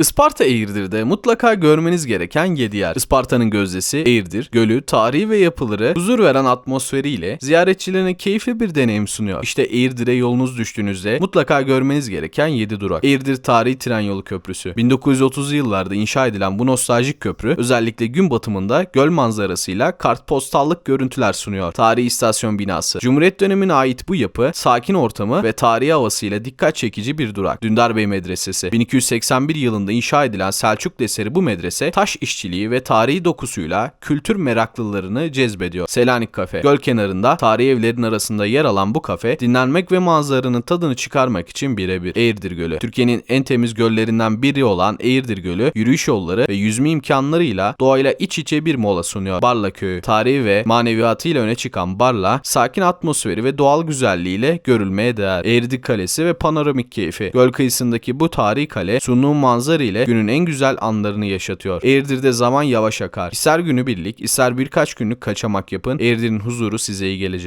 Isparta Eğirdir'de mutlaka görmeniz gereken 7 yer. Isparta'nın gözdesi Eğirdir, gölü, tarihi ve yapıları huzur veren atmosferiyle ziyaretçilerine keyifli bir deneyim sunuyor. İşte Eğirdir'e yolunuz düştüğünüzde mutlaka görmeniz gereken 7 durak. Eğirdir Tarihi Tren Yolu Köprüsü. 1930'lu yıllarda inşa edilen bu nostaljik köprü özellikle gün batımında göl manzarasıyla kartpostallık görüntüler sunuyor. Tarihi istasyon binası. Cumhuriyet dönemine ait bu yapı sakin ortamı ve tarihi havasıyla dikkat çekici bir durak. Dündar Bey Medresesi. 1281 yılında inşa edilen Selçuklu eseri bu medrese taş işçiliği ve tarihi dokusuyla kültür meraklılarını cezbediyor. Selanik Kafe. Göl kenarında tarihi evlerin arasında yer alan bu kafe dinlenmek ve manzaranın tadını çıkarmak için birebir. Eğirdir Gölü. Türkiye'nin en temiz göllerinden biri olan Eğirdir Gölü yürüyüş yolları ve yüzme imkanlarıyla doğayla iç içe bir mola sunuyor. Barla Köyü. Tarihi ve maneviyatıyla öne çıkan Barla sakin atmosferi ve doğal güzelliğiyle görülmeye değer. Eğirdir Kalesi ve panoramik keyfi. Göl kıyısındaki bu tarihi kale sunduğu manzara ile günün en güzel anlarını yaşatıyor. Eğirdir'de zaman yavaş akar. İster günü birlik, ister birkaç günlük kaçamak yapın. Eğirdir'in huzuru size iyi gelecek.